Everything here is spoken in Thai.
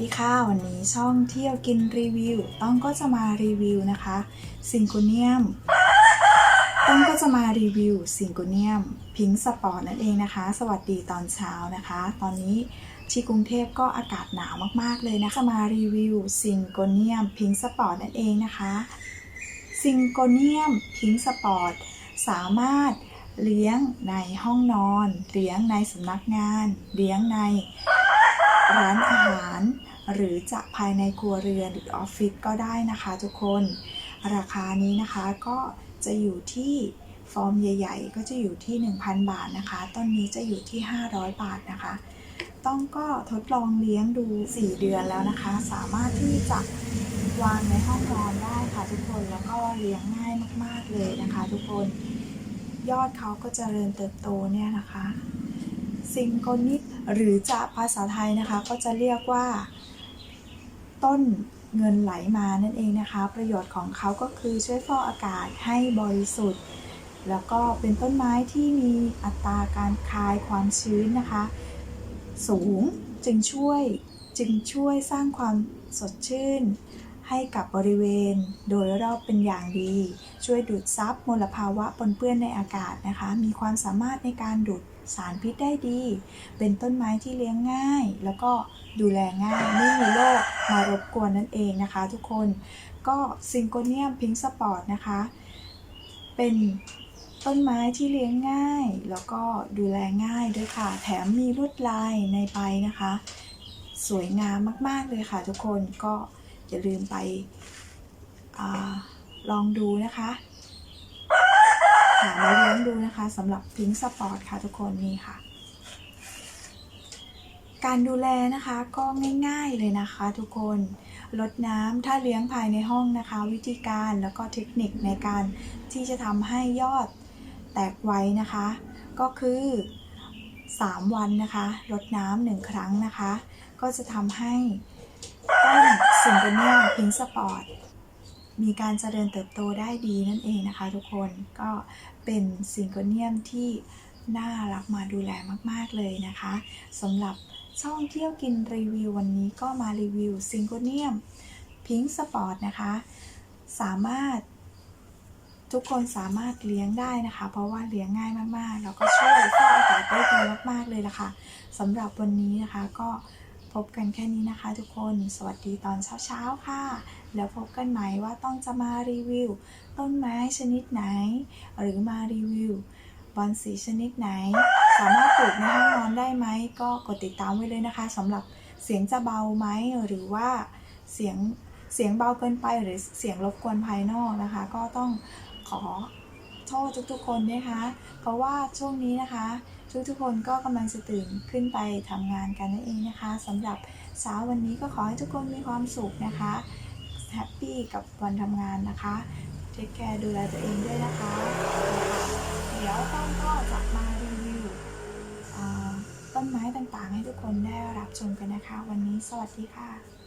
ดีค่ะวันนี้ช่องเที่ยวกินรีวิว ต้องก็จะมารีวิวนะคะซิงโกเนียมต้องก็จะมารีวิวซิงโกเนียมพิงสปอร์ตนั่นเองนะคะ สวัสดีตอนเช้านะคะ ตอนนี้ที่กรุงเทพก็อากาศหนาวมากๆเลยนะคะจะมารีวิวซิงโกเนียมพิงสปอร์ตนั่นเองนะคะซิงโกเนียมพิงสปอร์ตสามารถเลี้ยงในห้องนอน เลี้ยงในสำนักงาน เลี้ยงในร้านอาหาร หรือจะภายในครัวเรือนหรือออฟฟิศก็ได้นะคะทุกคน ราคานี้นะคะก็จะอยู่ที่ฟอร์มใหญ่ ๆ ก็จะอยู่ที่ 1,000 บาทนะคะ ต้นนี้จะอยู่ที่ 500 บาทนะคะ ต้องก็ทดลองเลี้ยงดู 4 เดือนแล้วนะคะ สามารถที่จะวางในห้องนอนได้ค่ะทุกคน แล้วก็เลี้ยงง่ายมากๆเลยนะคะ ทุกคน ยอดเขาก็จเจริญเติบโตเนี่ยนะคะซิงโกนิดหรือจะภาษาไทยนะคะก็จะเรียกว่า ต้นเงินไหลมานั่นเองนะคะ ประโยชน์ของเขาก็คือช่วยฟอกอากาศให้บริสุทธิ์ แล้วก็เป็นต้นไม้ที่มีอัตราการคายความชื้นนะคะ สูงจึงช่วยจึงช่วยสร้างความสดชื่น ให้กับบริเวณ โดยรอบเป็นอย่างดี ช่วยดูดซับมลภาวะปนเปื้อนในอากาศนะคะ มีความสามารถในการดูด สารพิษได้ดี เป็นต้นไม้ที่เลี้ยงง่าย แล้วก็ดูแลง่ายไม่มีโรคมารบกวนนั่นเองนะคะ ทุกคนก็ซิงโกเนียมพิงสปอร์ตนะคะ เป็นต้นไม้ที่เลี้ยงง่าย แล้วก็ดูแลง่ายด้วยค่ะ แถมมีลวดลายในใบนะคะ สวยงามมากๆเลยค่ะ ทุกคนก็อย่าลืมไปอลองดูนะคะามาเลี้ยงดูนะคะสำหรับพิงสปอร์ตค่ะทุกคนนี่ค่ะ การดูแลนะคะก็ง่าย ๆเลยนะคะทุกคนลดน้ำถ้าเลี้ยงภายในห้องนะคะ วิธีการแล้วก็เทคนิคในการที่จะทำให้ยอดแตกไว้นะคะ ก็คือ 3 วันนะคะลดน้ำหนึ่งครั้งนะคะ ก็จะทำให้ต้นซิงโกเนียพิงสปอร์ต มีการเจริญเติบโตได้ดีนั่นเองนะคะ ทุกคนก็เป็นซิงโกเนียมที่น่ารักมาดูแลมาก ๆ เลยนะคะสำหรับช่องเที่ยวกินรีวิววันนี้ก็มารีวิวซิงโกเนียมพิงสปอร์ตนะคะ สามารถ ทุกคนสามารถเลี้ยงได้นะคะ เพราะว่าเลี้ยงง่ายมากๆ แล้วก็ช่วยฟอกอากาศได้ดีมากๆเลยล่ะค่ะสำหรับวันนี้นะคะก็ พบกันแค่นี้นะคะทุกคน สวัสดีตอนเช้าๆค่ะ แล้วพบกันใหม่ว่าต้องจะมารีวิว ต้นไม้ชนิดไหน หรือมารีวิวบอลสีชนิดไหน สามารถปลูกในห้องนอนได้ไหม ก็กดติดตามไว้เลยนะคะสำหรับเสียงจะเบาไหมหรือว่าเสียงเสียงเบาเกินไปหรือเสียงรบกวนภายนอกนะคะ ก็ต้องขอโทษทุกๆคนนะคะ เพราะว่าช่วงนี้นะคะ ทุกๆคนก็กำลังจะตื่นขึ้นไปทำงานกันนั่นเองนะคะสำหรับเช้าวันนี้ก็ขอให้ทุกคนมีความสุขนะคะแฮปปี้กับวันทำงานนะคะเทคแคร์ดูแลตัวเองด้วยนะคะ เดี๋ยวต้องก็จะมารีวิวต้นไม้ต่างๆ ให้ทุกคนได้รับชมกันนะคะ วันนี้สวัสดีค่ะ